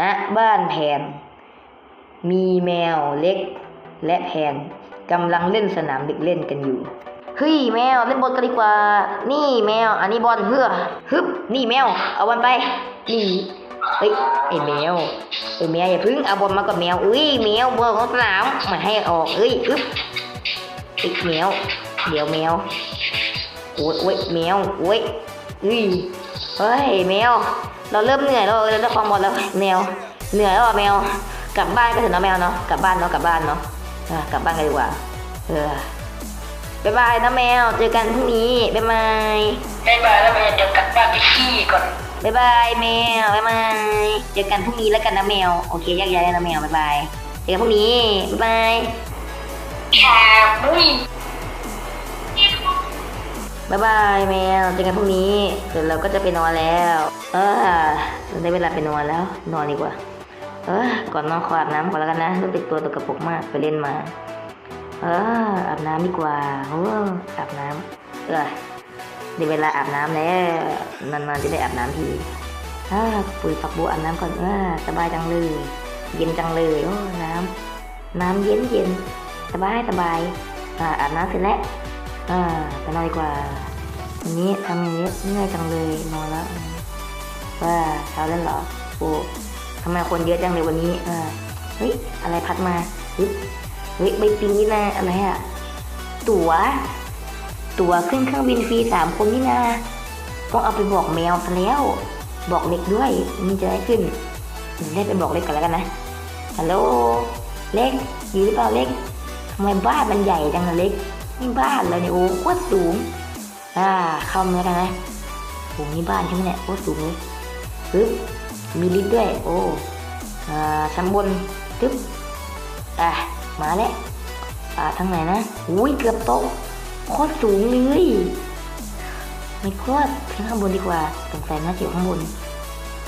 ณบ้านแผน มีแมวเล็กและแผนกำลังเล่นสนามเด็กเล่นกันอยู่เฮ้ยแมวเล่นบอลกันดีกว่า นี่แมว อันนี้บอลเพื่อฮึบนี่แมว เอาบอลไปนี่เฮ้ยไอ้แมวไอ้แมวอย่าพึ่งเอาบอลมากับแมวเอ้ยแมวบอลของสนามมาให้ออกเอ้ยฮึบไอ้แมวเดี๋ยวแมวโอ้ยโอ้ยแมวโอ้ยอุ้ยเฮ้ยแมว เราเริ่มเหนื่อยแล้วเราเล่นความบอลแล้วแมวเหนื่อยแล้วอะแมวกลับบ้านก็เถอะเนาะแมวเนาะกลับบ้านเนาะกลับบ้านเนาะอะกลับบ้านกันดีกว่าเออบ๊ายบายนะแมวเจอกันพรุ่งนี้บ๊ายบายบ๊ายบายแล้วแม่เดี๋ยวกลับบ้านไปขี้ก่อนบ๊ายบายแมวบ๊ายบายเจอกันพรุ่งนี้แล้วกันนะแมวโอเคแยกย้ายนะแมวบ๊ายบายเจอกันพรุ่งนี้บ๊ายบายแค่มุ้ย บ๊ายบายแมวเจอกันพรุ่งนี้ เดี๋ยวเราก็จะไปนอนแล้ว เออได้เวลาไปนอนแล้ว นอนดีกว่า เออก่อนนอนขออาบน้ำก่อนแล้วกันนะรู้สึกตัวตกกระปกมากไปเล่นมา เอออาบน้ำดีกว่าโอ้อาบน้ำเออได้เวลาอาบน้ำแล้วนานๆจะได้อาบน้ำทีอ่าปุ๋ยฝักบัวอาบน้ำก่อนเออสบายจังเลย เย็นจังเลยโอ้น้ำน้ำเย็นเย็นสบายสบายอ่าอาบน้ำเสร็จแล้ว อ่าไปนอนดีกว่าวันนี้ทำอย่างนี้เหนื่อยจังเลยนอนแล้วว่าเช้าแล้วเหรอโอ้ทำไมคนเยอะจังเลยวันนี้เออเฮ้ยอะไรพัดมาเฮ้ยเฮ้ยใบปลิงนี่นะอะไรอะตั๋ว ตั๋วขึ้นเครื่องบินฟรีสามคนนี่นะต้องเอาไปบอกแมวซะแล้ว บอกเล็กด้วยมันจะได้ขึ้นได้ไปบอกเล็กกันแล้วกันนะฮัลโหลเล็กอยู่หรือเปล่าเล็กทำไมบ้านมันใหญ่จังเล็ก นี่บ้านเลยเนี่ยโอ้โคตรสูง อ่าเข้ามาแล้วกันนะโอ้นี่บ้านใช่ไหมเนี่ยโคตรสูงเลยปึ๊บมีลิฟต์ด้วย โอ้อ่าชั้นบนปึ๊บอะมาแล้วอ่าทางไหนนะอุ้ยเกือบตกโคตรสูงเลยไม่โคตรขึ้นข้างบนดีกว่าสงสัยน่าจะอยู่ข้างบน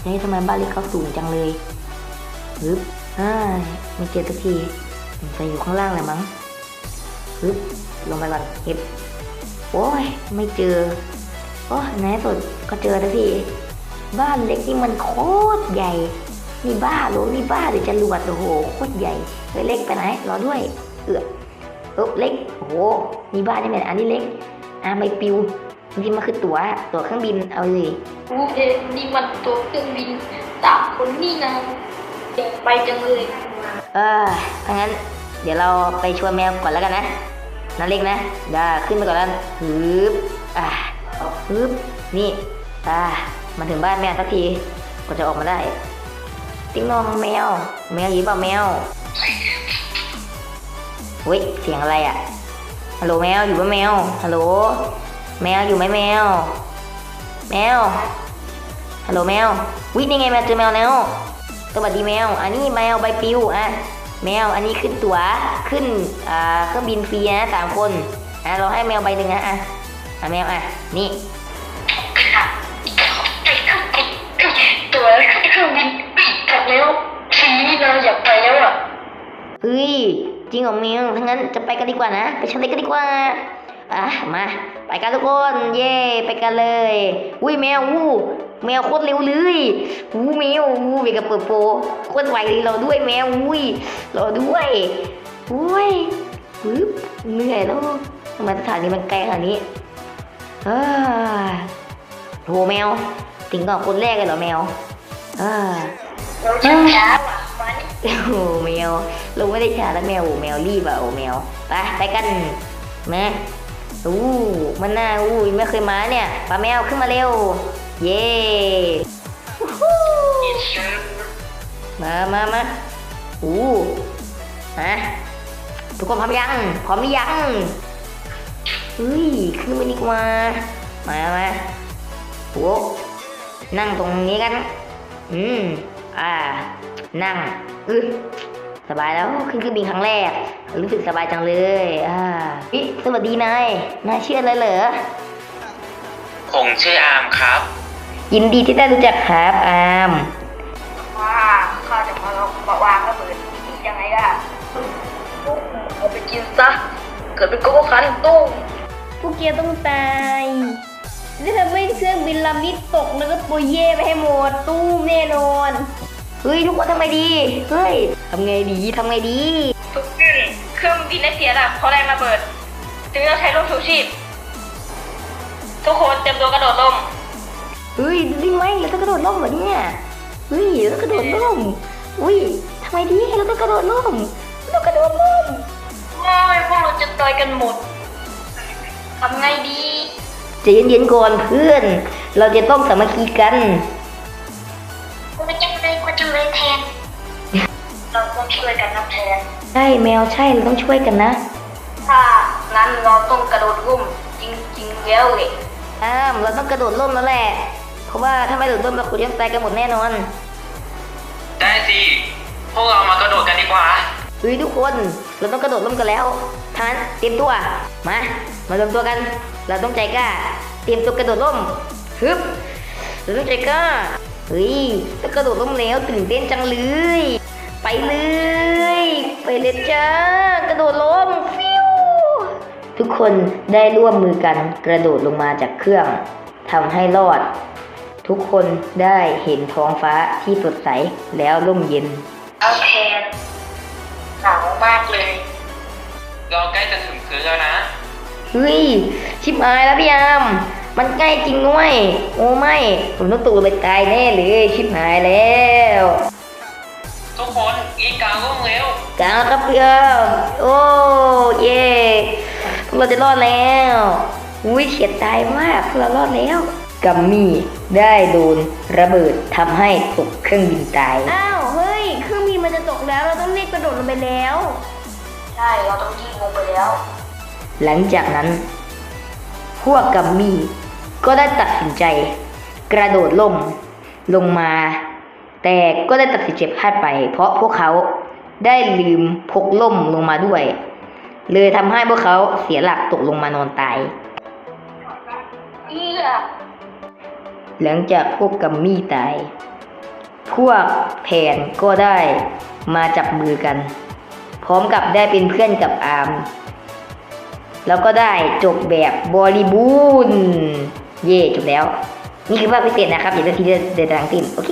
เฮ้ยทำไมบ้านเล็กเขาสูงจังเลยฮึบอ่าไม่เจอสักทีสงสัยอยู่ข้างล่างแหละมั้งฮึบ ลงไปก่อนเก็บโอ้ยไม่เจอโอ้ยในที่สุดก็เจอสักทีบ้านเล็กนี่มันโคตรใหญ่นี่บ้าเหรอนี่บ้าหรือจะรวดโอ้โหโคตรใหญ่เฮ้ยเล็กไปไหนรอด้วย เอือเออเล็กโอ้โหมีบ้านนี่แหละอันนี้เล็กอ่าไม่ปิวจริงๆมันคือตั๋วตั๋วเครื่องบินเอาเลยอู้เอ็นี่มันตัวเครื่องบินสามคนนี่นะอยากไปจังเลยเออถ้างั้น เดี๋ยวเราไปชวนแมวก่อนแล้วกันนะ นั่นเล็กนะเดี๋ยวขึ้นไปก่อนแล้วฮึบอ่าฮึบนี่อ่ามาถึงบ้านแมวสักทีก็จะออกมาได้ ติ๊งนองแมว แมวอยู่เปล่าแมวเฮ้ยเสียงอะไรอะฮัลโหลแมวอยู่ป่ะแมวฮัลโหลแมวอยู่ไหมแมว แมวฮัลโหลแมววินี่ไงแมวเจอแมวแล้วสวัสดีแมว อันนี้แมวใบปลิวอะ แมวอันนี้ขึ้นตั๋วขึ้นอ่าเครื่องบินฟรีนะสามคนอะเราให้แมวใบหนึ่งนะอะอะแมวอะนี่ค่ะไปเครื่องบินตัวเครื่องบินกลับแล้วทีนี้เราอยากไปแล้วอะเฮ้ยจริงเหรอแมวถ้างั้นจะไปกันดีกว่านะ ไปชมเล็กกันดีกว่าอะมา ไปกันทุกคน เย่ไปกันเลย อุ้ยแมววู้ แมวโคตรเร็วเลยวู้แมววู้เบกับเปิดโปรโคตรไวเลยเราด้วยแมวอุ้ยเราด้วยอุ้ยปึ๊บเหนื่อยแล้วทำไมสถานีมันไกลขนาดนี้เอ้ยโหแมวถึงก่อนคนแรกเลยเหรอแมวเอ่าเราจะช้าว่ะวันโอ้โหแมวลงไม่ได้ช้าแล้วแมวโอ้แมวรีบอะโอ้แมวไปไปกันมาอู้มันน่าอู้ยังไม่เคยมาเนี่ยปลาแมวขึ้นมาเร็ว เย่วู้ฮู้มามามาอู้ฮะทุกคนพร้อมยัง พร้อมหรือยังเฮ้ยขึ้นมาดีกว่า มามาโอ้นั่งตรงนี้กัน อืม อ่า นั่งอึสบายแล้วขึ้นเครื่องบินครั้งแรก รู้สึกสบายจังเลย อ่าอิสวัสดีนาย นายชื่ออะไรเหรอผมชื่ออาร์มครับ ยินดีที่ได้รู้จักครับอามว่าข้าจะมาลองมาวางระเบิดยังไงล่ะเอาไปกินซะ เกิดเป็นโกโก้คันตุ้งพวกเกียต้องตายจะทำให้เครื่องบินลำนี้ตกแล้วก็ปุยเย่ไปให้หมดตู้มแน่นอน เฮ้ยทุกคนทำไงดี เฮ้ยทำไงดีทำไงดีทุกขึ้นเครื่องบินได้เสียหลักเพราะแรงระเบิด จึงต้องใช้ร่มชูชีพทุกคนเตรียมตัวกระโดดร่ม เฮ้ยวิ่งไหมเราต้องกระโดดร่มเหรอเนี่ยเฮ้ยเราต้องกระโดดร่มอุ้ยทำไมดีเราต้องกระโดดร่มเราต้องกระโดดร่มไม่พวกเราจะตายกันหมดทำไงดีใจเย็นๆก่อนเพื่อน เราจะต้องสามัคคีกันกูจังเลยกูจังเลยแทน เราต้องช่วยกันนับแทน ใช่แมวใช่เราต้องช่วยกันนะ ถ้านั้นเราต้องกระโดดร่มจริงๆแล้วเว้ยอ้ามเราต้องกระโดดร่มแล้วแหละ เพราะว่าถ้าไม่กระโดดร่มเราคงจะตายกันหมดแน่นอน ได้สิ พวกเรามากระโดดกันดีกว่า เฮ้ยทุกคน เราต้องกระโดดร่มกันแล้วทานเตรียมตัว มา มารวมตัวกัน เราต้องใจกล้า เตรียมตัวกระโดดร่มฮึบเราต้องใจกล้า เฮ้ยถ้ากระโดดร่มแล้วตื่นเต้นจังเลย ไปเลย ไปเลยจ้ากระโดดร่มฟิวทุกคนได้ร่วมมือกันกระโดดลงมาจากเครื่องทำให้รอด ทุกคนได้เห็นท้องฟ้าที่สดใสแล้วร่มเย็นเอาแทนหนาวมากเลย เราใกล้จะถึงพื้นแล้วนะ เฮ้ย ชิบหายแล้วพี่ยาม มันใกล้จริงด้วย โอ้ไม่ ผมต้องตูไปตายแน่เลย ชิบหายแล้ว ทุกคนอีกกลางร่มเร็วกลางแล้วครับเพื่อนโอ้เย่พวกเราจะรอดแล้ว อุ้ยเฉียดตายมากพวกเรารอดแล้ว กัมมี่ได้โดนระเบิดทำให้ตกเครื่องบินตาย อ้าว เฮ้ย เครื่องบินมันจะตกแล้ว เราต้องรีบกระโดดลงไปแล้ว ใช่ เราต้องยิงลงไปแล้ว หลังจากนั้น พวกกัมมี่ก็ได้ตัดสินใจ กระโดดล่มลงมา แต่ก็ได้ตัดสินใจพลาดไป เพราะพวกเขาได้ลืมพกล่มลงมาด้วย เลยทำให้พวกเขาเสียหลักตกลงมานอนตาย เอื้อ หลังจากพวกกัมมี่ตาย พวกแผนก็ได้มาจับมือกัน พร้อมกับได้เป็นเพื่อนกับอาร์มแล้วก็ได้จบแบบบริบูรณ์ เย่จบแล้ว นี่คือภาพพิเศษนะครับอย่าลืมที่จะเดินทางติมโอเค